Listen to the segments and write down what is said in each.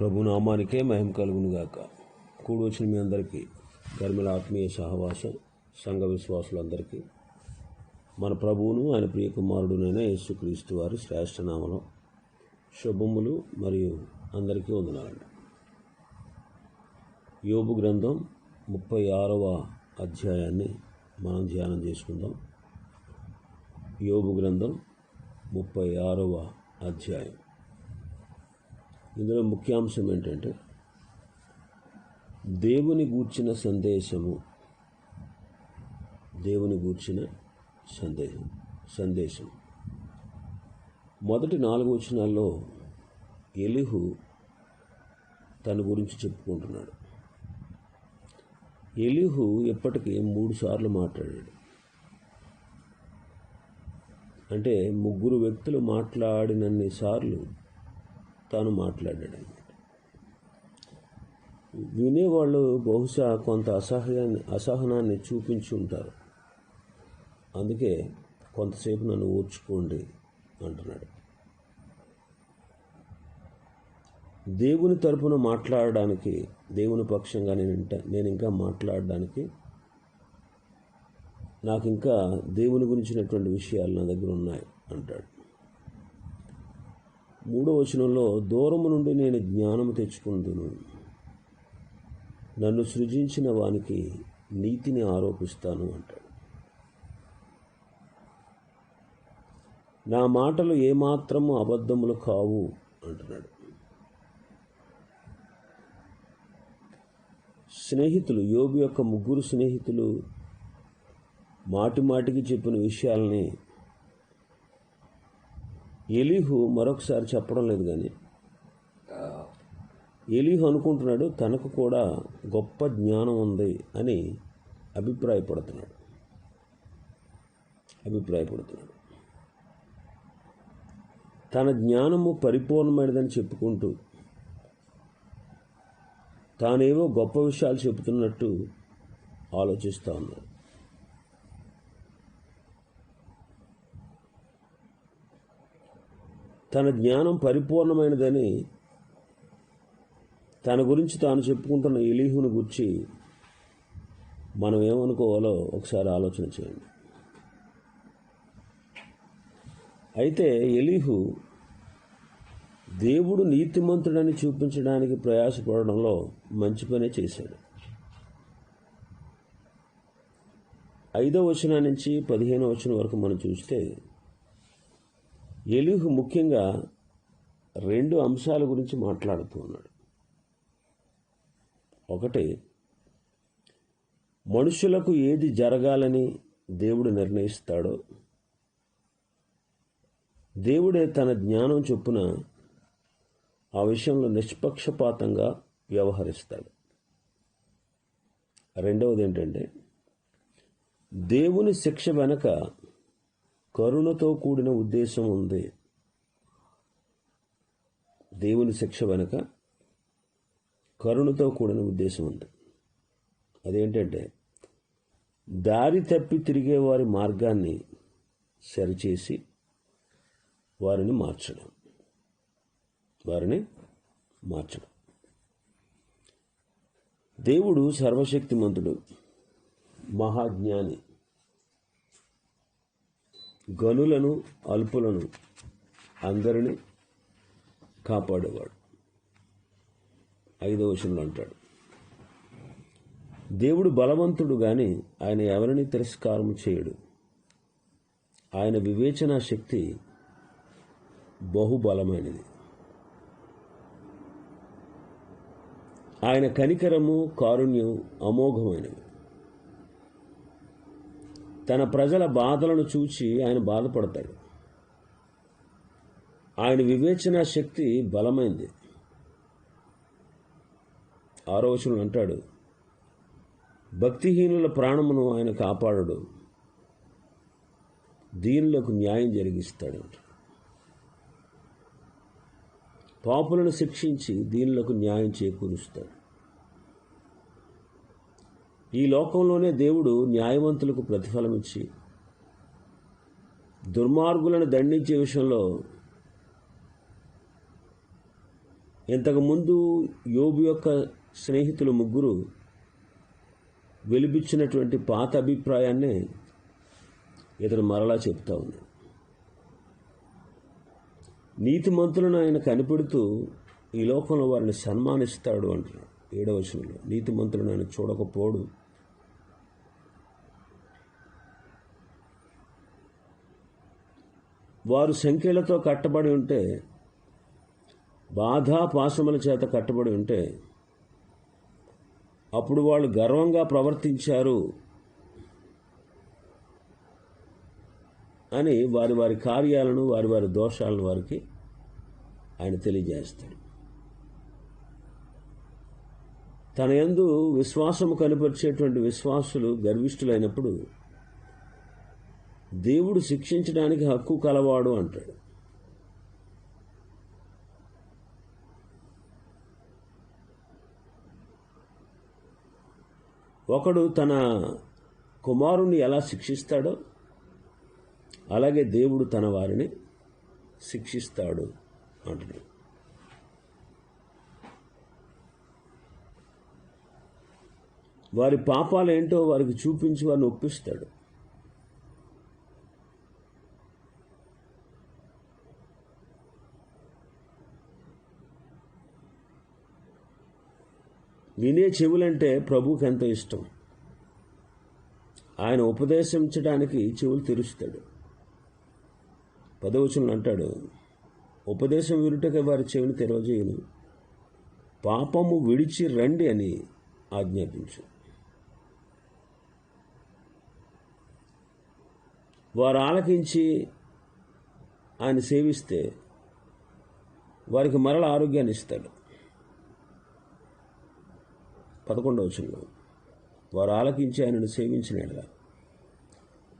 ప్రభు నామానికే మహిమ కలుగును గాక వచ్చిన మీ అందరికీ ధర్మల ఆత్మీయ సహవాస సంఘ విశ్వాసులందరికీ. మన ప్రభువును ఆయన ప్రియ కుమారుడునైన యేసుక్రీస్తు వారి శ్రేష్టనామలో శుభములు మరియు అందరికీ వందనాలండి. యోబు గ్రంథం ముప్పై ఆరవ అధ్యాయాన్ని మనం ధ్యానం చేసుకుందాం. యోబు గ్రంథం ముప్పై ఆరవ అధ్యాయం. ఇందులో ముఖ్యాంశం ఏంటంటే దేవుని గూర్చిన సందేశము దేవుని గూర్చిన సందేశం సందేశం. మొదటి నాలుగు వచనాల్లో ఎలిహు తన గురించి చెప్పుకుంటున్నాడు. ఎలిహు ఎప్పటికీ మూడు సార్లు మాట్లాడాడు. అంటే ముగ్గురు వ్యక్తులు మాట్లాడినన్ని సార్లు తాను మాట్లాడాడు అనమాట వినేవాళ్ళు బహుశా కొంత అసహ్యాన్ని అసహనాన్ని చూపించి ఉంటారు. అందుకే కొంతసేపు నన్ను ఓర్చుకోండి అంటున్నాడు. దేవుని తరపున మాట్లాడడానికి దేవుని పక్షంగా నేను నేను ఇంకా మాట్లాడడానికి నాకు ఇంకా దేవుని గురించినటువంటి విషయాలు నా దగ్గర ఉన్నాయి అంటాడు. మూడో వచనంలో దూరము నుండి నేను జ్ఞానము తెచ్చుకుందును నన్ను సృజించిన వానికి నీతిని ఆరోపిస్తాను అంటాడు. నా మాటలు ఏమాత్రము అబద్ధములు కావు అంటున్నాడు. స్నేహితులు యోగు యొక్క ముగ్గురు స్నేహితులు మాటి మాటికి చెప్పిన విషయాలని ఎలీహు మరొకసారి చెప్పడం లేదు కానీ ఎలీహు అనుకుంటున్నాడు తనకు కూడా గొప్ప జ్ఞానం ఉంది అని అభిప్రాయపడుతున్నాడు. అభిప్రాయపడుతున్నాడు. తన జ్ఞానము పరిపూర్ణమైనదని చెప్పుకుంటూ తానేవో గొప్ప విషయాలు చెబుతున్నట్టు ఆలోచిస్తూ ఉన్నాడు. తన జ్ఞానం పరిపూర్ణమైనదని తన గురించి తాను చెప్పుకుంటున్న ఎలీహుని గురించి మనం ఏమనుకోవాలో ఒకసారి ఆలోచన చేయండి. అయితే ఎలీహు దేవుడు నీతిమంతుడని చూపించడానికి ప్రయాసపడడంలో మంచి పనే చేశాడు. ఐదో వచనం నుంచి పదిహేనో వచనం వరకు మనం చూస్తే ఎలీహు ముఖ్యంగా రెండు అంశాల గురించి మాట్లాడుతూ ఉన్నాడు. ఒకటి మనుషులకు ఏది జరగాలని దేవుడు నిర్ణయిస్తాడో దేవుడే తన జ్ఞానం చొప్పున ఆ విషయంలో నిష్పక్షపాతంగా వ్యవహరిస్తాడు. రెండవది ఏంటంటే దేవుని శిక్ష వెనక కరుణతో కూడిన ఉద్దేశం ఉంది. దేవుని శిక్ష వెనుక కరుణతో కూడిన ఉద్దేశం ఉంది. అదేంటంటే దారి తప్పి తిరిగే వారి మార్గాన్ని సరిచేసి వారిని మార్చడం. వారిని మార్చడం. దేవుడు సర్వశక్తిమంతుడు మహాజ్ఞాని. గనులను అల్పులను అందరినీ కాపాడేవాడు. ఐదవ వచనంలో అంటాడు. దేవుడు బలవంతుడు కానీ ఆయన ఎవరిని తిరస్కారం చేయడు. ఆయన వివేచన శక్తి బహుబలమైనది. ఆయన కనికరము కారుణ్యం అమోఘమైనవి తన ప్రజల బాధలను చూచి ఆయన బాధపడతాడు. ఆయన వివేచన శక్తి బలమైంది. ఆరో అంటాడు భక్తిహీనుల ప్రాణమును ఆయన కాపాడడు. దీనులకు న్యాయం జరిగిస్తాడు. పాపులను శిక్షించి దీనులకు న్యాయం చేకూరుస్తాడు. ఈ లోకంలోనే దేవుడు న్యాయవంతులకు ప్రతిఫలం ఇచ్చి దుర్మార్గులను దండించే విషయంలో ఇంతకుముందు యోబు యొక్క స్నేహితులు ముగ్గురు వెలిపించినటువంటి పాత అభిప్రాయాన్నే ఇతను మరలా చెప్తా ఉంది నీతిమంతులను ఆయన కనిపెడుతూ ఈ లోకంలో వారిని సన్మానిస్తాడు అంటున్నాడు. ఏడవ వచనంలో నీతిమంతులను ఆయన చూడకపోడు. వారు సంఖ్యలతో కట్టబడి ఉంటే బాధా పాశముల చేత కట్టబడి ఉంటే అప్పుడు వాళ్ళు గర్వంగా ప్రవర్తించారు అని వారి వారి కార్యాలను వారి వారి దోషాలను వారికి ఆయన తెలియజేస్తాడు. తన యందు విశ్వాసము కనపరిచేటువంటి విశ్వాసులు గర్విష్ఠులైనప్పుడు దేవుడు శిక్షించడానికి హక్కు కలవాడు అంటాడు. ఒకడు తన కుమారుణ్ణి ఎలా శిక్షిస్తాడో అలాగే దేవుడు తన వారిని శిక్షిస్తాడు అంటున్నాడు. వారి పాపాలు ఏంటో వారికి చూపించి వారిని ఒప్పిస్తాడు. వినే చెవులంటే ప్రభువుకి ఎంతో ఇష్టం. ఆయన ఉపదేశించడానికి చెవులు తెరుస్తాడు. పదవచనం అంటాడు ఉపదేశం వినుటకే వారి చెవిని తెరవజేయను. పాపము విడిచి రండి అని ఆజ్ఞాపించు. వారు ఆలకించి ఆయన సేవిస్తే వారికి మరల ఆరోగ్యాన్ని ఇస్తాడు. పదకొండవచనంలో వారు ఆలకించి ఆయనను సేవించినట్లా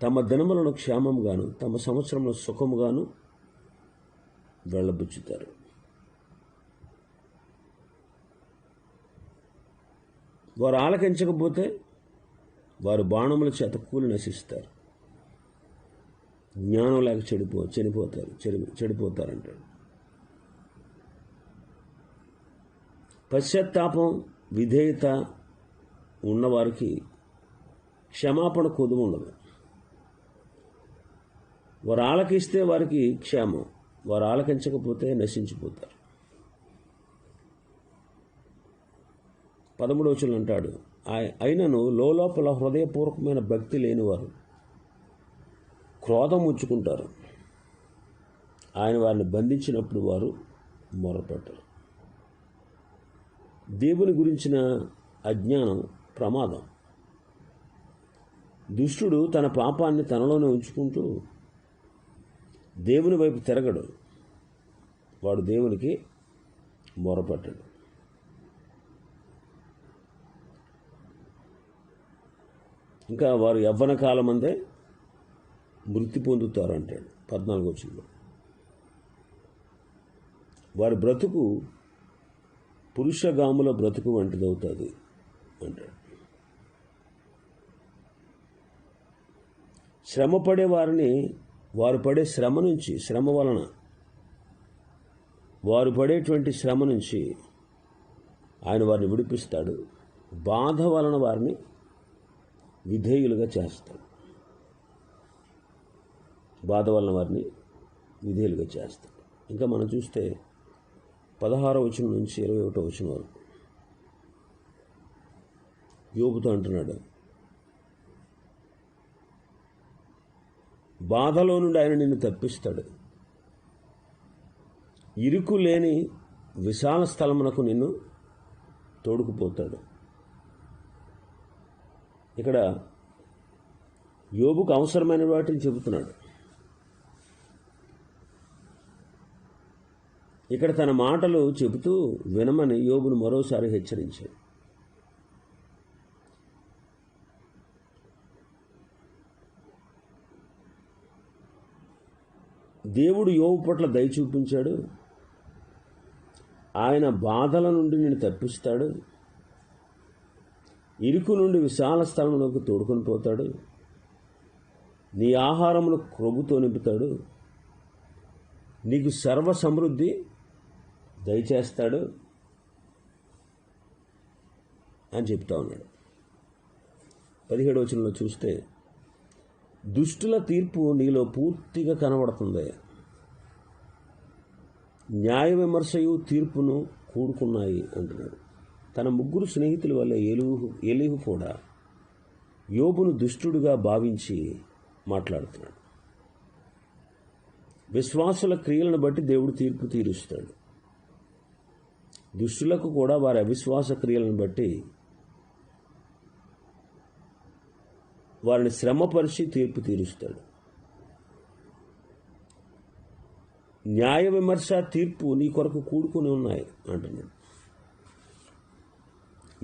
తమ దినములను క్షేమంగాను తమ సంవత్సరంలో సుఖముగాను వెళ్ళబుచ్చుతారు. వారు ఆలకించకపోతే వారు బాణముల చేత కూలి నశిస్తారు. జ్ఞానం లేక చెడిపో చనిపోతారు చెడి చెడిపోతారంటాడు. పశ్చాత్తాపం విధేయత ఉన్నవారికి క్షమాపణ కొదువు ఉండదు. వారు ఆలకిస్తే వారికి క్షేమం వారు ఆలకించకపోతే నశించిపోతారు. పదమూడు అంటాడు ఆయ- అయినను లోపల హృదయపూర్వకమైన భక్తి లేనివారు క్రోధం ఉంచుకుంటారు. ఆయన వారిని బంధించినప్పుడు వారు మొరపెట్టరు. దేవుని గురించిన అజ్ఞానం ప్రమాదం. దుష్టుడు తన పాపాన్ని తనలోనే ఉంచుకుంటూ దేవుని వైపు తిరగడు. వాడు దేవునికి మొరపెట్టడు. ఇంకా వారు యవ్వన కాలమందే మృతి పొందుతారు అంటాడు పద్నాలుగు వచ్చింది వారి బ్రతుకు పురుషగాముల బ్రతుకు వంటిదవుతుంది అంటాడు. శ్రమ పడే వారిని వారు పడే శ్రమ నుంచి శ్రమ వలన వారు పడేటువంటి శ్రమ నుంచి ఆయన వారిని విడిపిస్తాడు. బాధ వలన వారిని విధేయులుగా చేస్తాడు. బాధ వలన వారిని విధేయులుగా చేస్తాడు. ఇంకా మనం చూస్తే పదహారో వచనం నుంచి ఇరవై ఒకటో వచనం వరకు యోగుతో అంటున్నాడు. బాధలో నుండి ఆయన నిన్ను తప్పిస్తాడు. ఇరుకు లేని విశాల స్థలమునకు నిన్ను తోడుకుపోతాడు. ఇక్కడ యోగుకు అవసరమైన వాటిని చెబుతున్నాడు. ఇక్కడ తన మాటలు చెబుతూ వినమని యోగును మరోసారి హెచ్చరించాడు. దేవుడు యోగు పట్ల దయ చూపించాడు. ఆయన బాధల నుండి నేను తప్పిస్తాడు. ఇరుకు నుండి విశాల స్థలంలోకి తోడుకొని పోతాడు. నీ ఆహారమును క్రొవ్వుతో నింపుతాడు. నీకు సర్వ సమృద్ధి దయచేస్తాడు అని చెప్తా ఉన్నాడు. పదిహేడు వచనంలో చూస్తే దుష్టుల తీర్పు నీలో పూర్తిగా కనబడుతుంది. న్యాయ విమర్శయు తీర్పును కూడుకున్నాయి అంటున్నాడు. తన ముగ్గురు స్నేహితుల వల్ల ఎలుహు ఎలిహు కూడా యోబును దుష్టుడుగా భావించి మాట్లాడుతున్నాడు. విశ్వాసుల క్రియలను బట్టి దేవుడు తీర్పు తీరుస్తాడు. దుష్టులకు కూడా వారి అవిశ్వాస క్రియలను బట్టి వారిని శ్రమపరిచి తీర్పు తీరుస్తాడు. న్యాయ విమర్శ తీర్పు నీ కొరకు కూడుకుని ఉన్నాయి అంటున్నాడు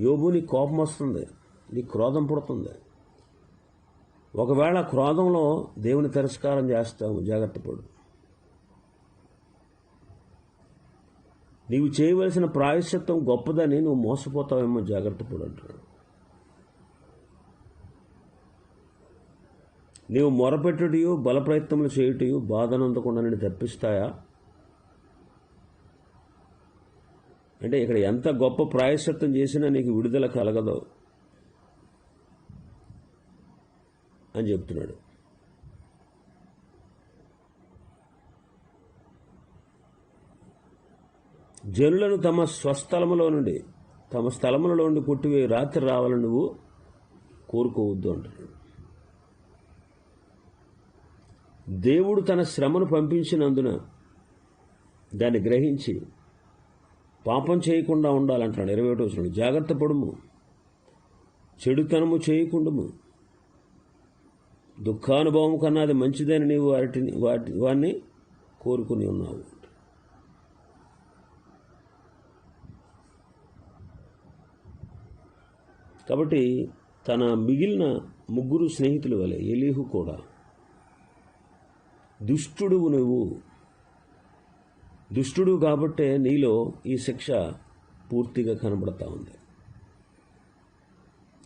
యోబు నీ కోపం వస్తుంది నీ క్రోధం పుడుతుంది. ఒకవేళ క్రోధంలో దేవుని తిరస్కారం చేస్తావు జాగ్రత్త పడు. నీవు చేయవలసిన ప్రాయశ్చిత్తం గొప్పదని నువ్వు మోసపోతావేమో జాగ్రత్త పడు అంటున్నాడు నీవు మొరపెట్టుటయు బల ప్రయత్నములు చేయుటయు బాధనందకుండా నేను తప్పిస్తాయా? అంటే ఇక్కడ ఎంత గొప్ప ప్రాయశ్చిత్తం చేసినా నీకు విడుదల కలగదు అని చెప్తున్నాడు. జనులను తమ స్వస్థలములో నుండి తమ స్థలములలో నుండి కొట్టివే రాత్రి రావాలని నువ్వు కోరుకోవద్దు అంటున్నాడు. దేవుడు తన శ్రమను పంపించినందున దాన్ని గ్రహించి పాపం చేయకుండా ఉండాలంటున్నాడు. ఇరవై ఒకటి వచ్చినాడు జాగ్రత్త పడుము చెడుతనము చేయకుండము. దుఃఖానుభవం కన్నా అది మంచిదని నీవు వాటిని వాటి వాడిని కోరుకుని ఉన్నావు. కాబట్టి తన మిగిలిన ముగ్గురు స్నేహితుల వలె ఎలీహు కూడా దుష్టుడు నువ్వు. దుష్టుడు కాబట్టే నీలో ఈ శిక్ష పూర్తిగా కనబడతా ఉంది.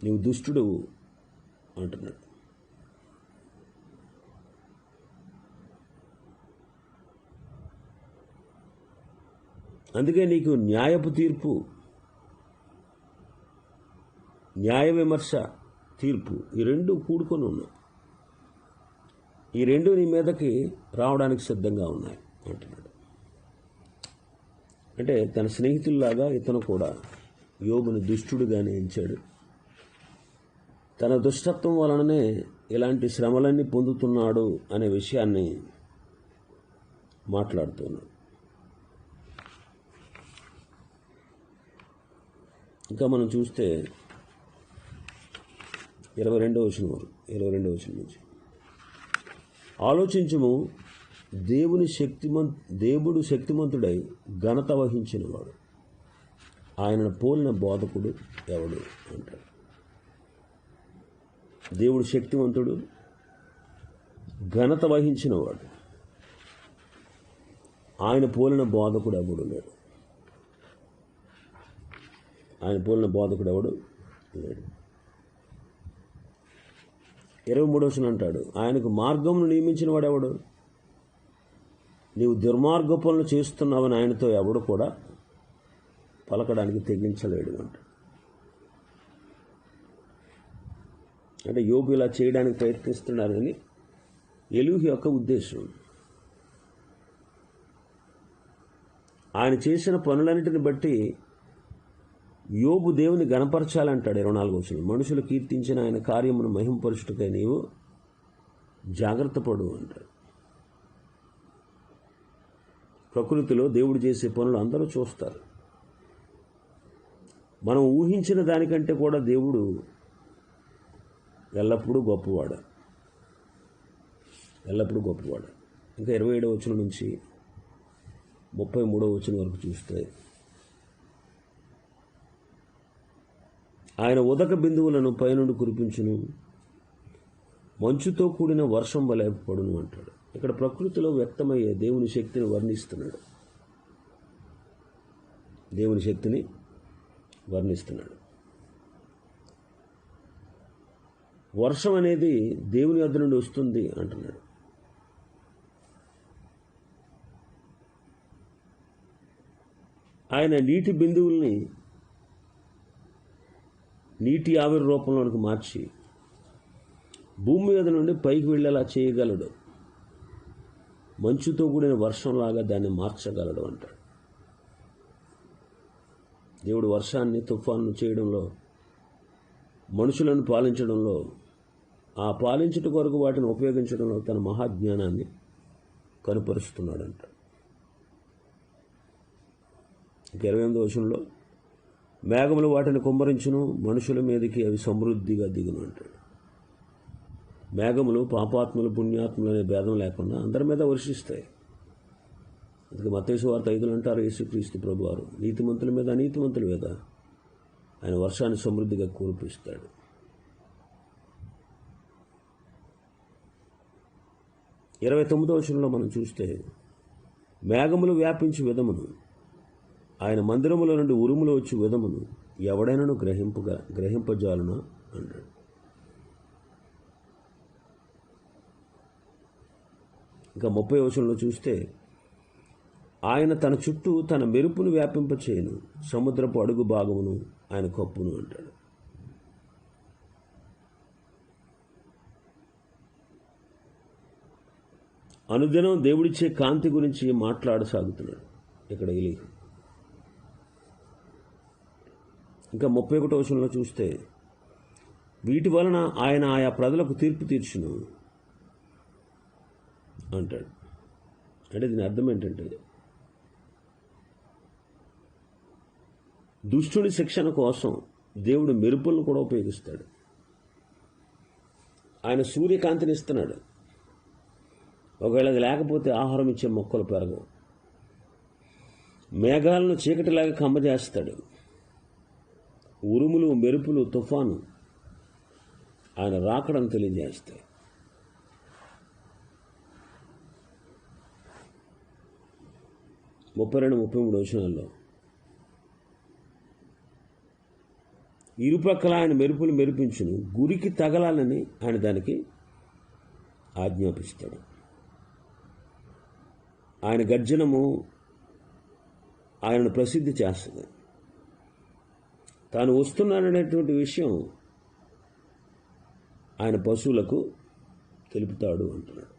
నీవు దుష్టుడు అంటున్నాడు. అందుకే నీకు న్యాయపు తీర్పు న్యాయ విమర్శ తీర్పు ఈ రెండు కూడుకొని ఉన్నాయి. ఈ రెండు నీ మీదకి రావడానికి సిద్ధంగా ఉన్నాయి అంటున్నాడు. అంటే తన స్నేహితుల్లాగా ఇతను కూడా యోగుని దుష్టుడుగానే ఎంచాడు. తన దుష్టత్వం వలననే ఇలాంటి శ్రమలన్నీ పొందుతున్నాడు అనే విషయాన్ని మాట్లాడుతున్నాడు. ఇంకా మనం చూస్తే ఇరవై రెండవ వచ్చిన వరకు ఇరవై రెండవ వచ్చిన నుంచి. ఆలోచించము దేవుని శక్తిమం దేవుడు శక్తిమంతుడై ఘనత వహించినవాడు. ఆయనను పోలిన బోధకుడు ఎవడు అంటాడు. దేవుడు శక్తివంతుడు ఘనత వహించినవాడు. ఆయన పోలిన బోధకుడు ఎవడు లేడు? ఆయన పోలిన బోధకుడు ఎవడు లేడు? ఇరవై మూడవసిన అంటాడు. ఆయనకు మార్గమును నియమించిన వాడెవడు? నీవు దుర్మార్గ పనులు చేస్తున్నావని ఆయనతో ఎవడు కూడా పలకడానికి తెగించలేడు అంట అంటే యోగు ఇలా చేయడానికి ప్రయత్నిస్తున్నారని ఎలుగు యొక్క ఉద్దేశం. ఆయన చేసిన పనులన్నిటిని బట్టి యోబు దేవుని గణపరచాలంటాడు ఇరవై నాలుగు వచ్చిన మనుషులు కీర్తించిన ఆయన కార్యమును మహింపరుచుటకై నీవు జాగ్రత్త పడు అంటాడు. ప్రకృతిలో దేవుడు చేసే పనులు అందరూ చూస్తారు. మనం ఊహించిన దానికంటే కూడా దేవుడు ఎల్లప్పుడూ గొప్పవాడు. ఎల్లప్పుడూ గొప్పవాడు. ఇంకా ఇరవై ఏడవ వచ్చిన నుంచి ముప్పై మూడవ వచ్చిన వరకు చూస్తే ఆయన ఉదక బిందువులను పైనుండి కురిపించును. మంచుతో కూడిన వర్షం వలె పడును అంటాడు. ఇక్కడ ప్రకృతిలో వ్యక్తమయ్యే దేవుని శక్తిని వర్ణిస్తున్నాడు. దేవుని శక్తిని వర్ణిస్తున్నాడు. వర్షం అనేది దేవుని వద్ద నుండి వస్తుంది అంటున్నాడు. ఆయన నీటి బిందువుల్ని నీటి ఆవిరి రూపంలోనికి మార్చి భూమి మీద నుండి పైకి వెళ్ళేలా చేయగలడు. మంచుతో కూడిన వర్షంలాగా దాన్ని మార్చగలడు అంటాడు. దేవుడు వర్షాన్ని తుఫాను చేయడంలో మనుషులను పాలించడంలో ఆ పాలించుట కొరకు వాటిని ఉపయోగించడంలో తన మహాజ్ఞానాన్ని కనుపరుస్తున్నాడంట. ఇరవై ఎనిమిది వచనంలో మేఘములు వాటిని కుమ్మరించును మనుషుల మీదకి అవి సమృద్ధిగా దిగును అంటాడు. మేఘములు పాపాత్ములు పుణ్యాత్ములు అనే భేదం లేకుండా అందరి మీద వర్షిస్తాయి. అందుకే మతేసు వార్త ఐదులు అంటారు యేసుక్రీస్తు ప్రభువారు నీతిమంతుల మీద అనీతిమంతుల మీద ఆయన వర్షాన్ని సమృద్ధిగా కురిపిస్తాడు. ఇరవై తొమ్మిదో వచనంలో మనం చూస్తే మేఘములు వ్యాపించి విధమును ఆయన మందిరముల నుండి ఉరుములు వచ్చి విధమును ఎవడైనాను గ్రహింపుగా గ్రహింపజాలను? అన్నాడు ఇంకా ముప్పై వచనంలో చూస్తే ఆయన తన చుట్టూ తన మెరుపును వ్యాపింపచేయను సముద్రపు అడుగు భాగమును ఆయన కప్పును అంటాడు. అనుదినం దేవుడిచ్చే కాంతి గురించి మాట్లాడసాగుతున్నాడు. ఇక్కడ ఇలి ఇంకా ముప్పై ఒకటో వచనంలో చూస్తే వీటి వలన ఆయన ఆయా ప్రజలకు తీర్పు తీర్చును అంటాడు. అంటే దీని అర్థం ఏంటంటే దుష్టుని శిక్షణ కోసం దేవుడు మెరుపులను కూడా ఉపయోగిస్తాడు. ఆయన సూర్యకాంతిని ఇస్తున్నాడు. ఒకవేళ అది లేకపోతే ఆహారం ఇచ్చే మొక్కలు పెరగవు. మేఘాలను చీకటిలాగా కమ్మజేస్తాడు. ఉరుములు మెరుపులు తుఫాను. ఆయన రాకడం తెలియజేస్తాయి ముప్పై రెండు ముప్పై మూడు వచనాల్లో. ఇరుపక్కల ఆయన మెరుపులు మెరిపించును గురికి తగలాలని ఆయన దానికి ఆజ్ఞాపిస్తాడు. ఆయన గర్జనము ఆయనను ప్రసిద్ధి చేస్తుంది. తాను వస్తున్నాడనేటువంటి విషయం ఆయన పశువులకు తెలుపుతాడు అంటున్నాడు.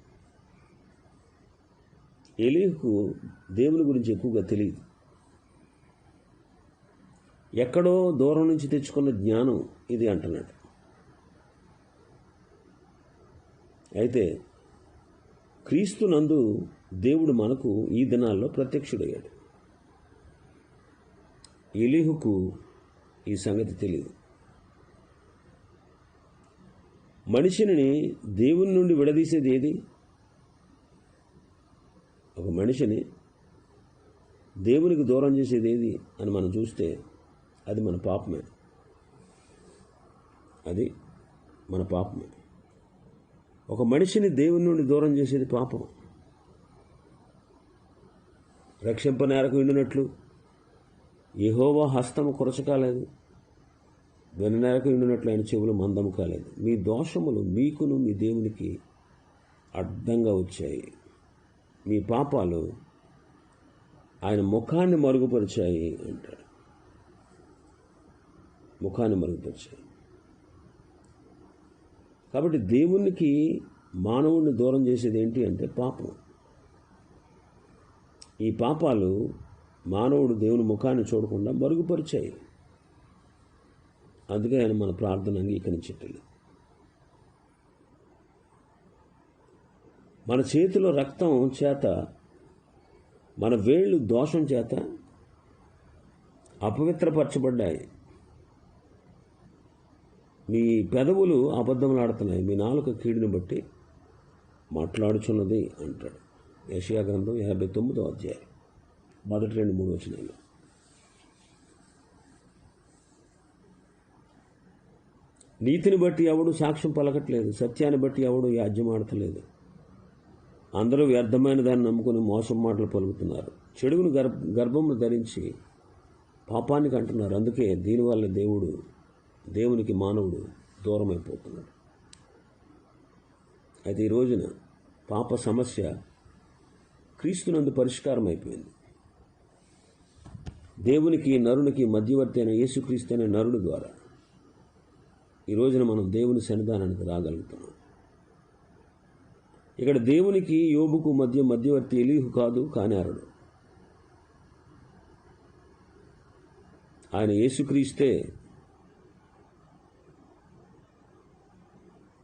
ఎలీహుకు దేవుని గురించి ఎక్కువగా తెలియదు. ఎక్కడో దూరం నుంచి తెచ్చుకున్న జ్ఞానం ఇది అంటున్నాడు. అయితే క్రీస్తు నందు దేవుడు మనకు ఈ దినాల్లో ప్రత్యక్షుడయ్యాడు. ఎలీహుకు ఈ సంగతి తెలియదు మనిషిని దేవుని నుండి విడదీసేది ఏది? ఒక మనిషిని దేవునికి దూరం చేసేది ఏది అని మనం చూస్తే అది మన పాపమే. అది మన పాపమే. ఒక మనిషిని దేవుని నుండి దూరం చేసేది పాపం. రక్షింపనేరకు ఎండినట్లు యహోవా హస్తము కొరచకాలేదు వెననేరకు ఉండినట్లు ఆయన చెవులు మందము కాలేదు. మీ దోషములు మీకును మీ దేవునికి అడ్డంగా వచ్చాయి. మీ పాపాలు ఆయన ముఖాన్ని మరుగుపరిచాయి అంటాడు. ముఖాన్ని మరుగుపరిచాయి. కాబట్టి దేవునికి మానవుడిని దూరం చేసేది ఏంటి అంటే పాపం. ఈ పాపాలు మానవుడు దేవుని ముఖాన్ని చూడకుండా మరుగుపరిచాయి. అందుకే ఆయన మన ప్రార్థన అంగీకరించట్లేదు. మన చేతిలో రక్తం చేత మన వేళ్ళు దోషం చేత అపవిత్రపరచబడ్డాయి. మీ పెదవులు అబద్ధములాడుతున్నాయి. మీ నాలుక కీడుని బట్టి మాట్లాడుచున్నది అంటాడు. యషయా గ్రంథం యాభై తొమ్మిదో అధ్యాయం. మొదటి రెండు మూడు వచనాలు. నీతిని బట్టి ఎవడు సాక్ష్యం పలకట్లేదు సత్యాన్ని బట్టి ఎవడు యాజ్యమాడతలేదు అందరూ వ్యర్థమైన దాన్ని నమ్ముకుని మోసం మాటలు పలుకుతున్నారు. చెడుగును గర్భ గర్భమును ధరించి పాపానికి అంటున్నారు అందుకే దీనివల్ల దేవుడు దేవునికి మానవుడు దూరం అయిపోతున్నాడు అయితే ఈ రోజున పాప సమస్య క్రీస్తునందు పరిష్కారం అయిపోయింది దేవునికి నరునికి మధ్యవర్తి అయిన యేసుక్రీస్తు అనే నరుడు ద్వారా. ఈ రోజున మనం దేవుని సన్నిధానానికి రాగలుగుతున్నాం. ఇక్కడ దేవునికి యోబుకు మధ్య మధ్యవర్తి ఎలీహు కాదు కానారుడు ఆయన యేసుక్రీస్తే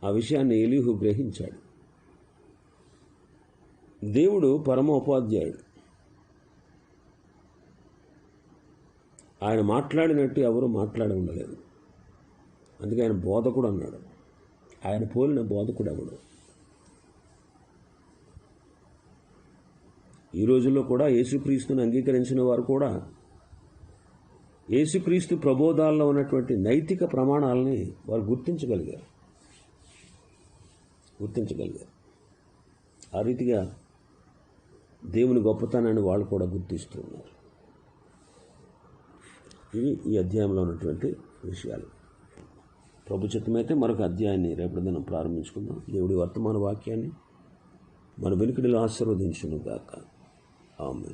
ఆ విషయాన్ని ఎలీహు గ్రహించాడు. దేవుడు పరమోపాధ్యాయుడు. ఆయన మాట్లాడినట్టు ఎవరు మాట్లాడి ఉండలేదు. అందుకే ఆయన బోధకుడు అన్నాడు. ఆయన పోలిన బోధకుడు ఎవడు? ఈ రోజుల్లో కూడా యేసుక్రీస్తుని అంగీకరించిన వారు కూడా యేసుక్రీస్తు ప్రబోధాల్లో ఉన్నటువంటి నైతిక ప్రమాణాలని వారు గుర్తించగలిగారు. గుర్తించగలిగారు. ఆ రీతిగా దేవుని గొప్పతనాన్ని వాళ్ళు కూడా గుర్తిస్తూ ఉన్నారు. ఇవి ఈ అధ్యాయంలో ఉన్నటువంటి విషయాలు. ప్రభు చిత్తమైతే మరొక అధ్యాయాన్ని రేపటి దినం ప్రారంభించుకుందాం. దేవుడి వర్తమాన వాక్యాన్ని మన వెనుకడిలో ఆశీర్వదించును గాక ఆమె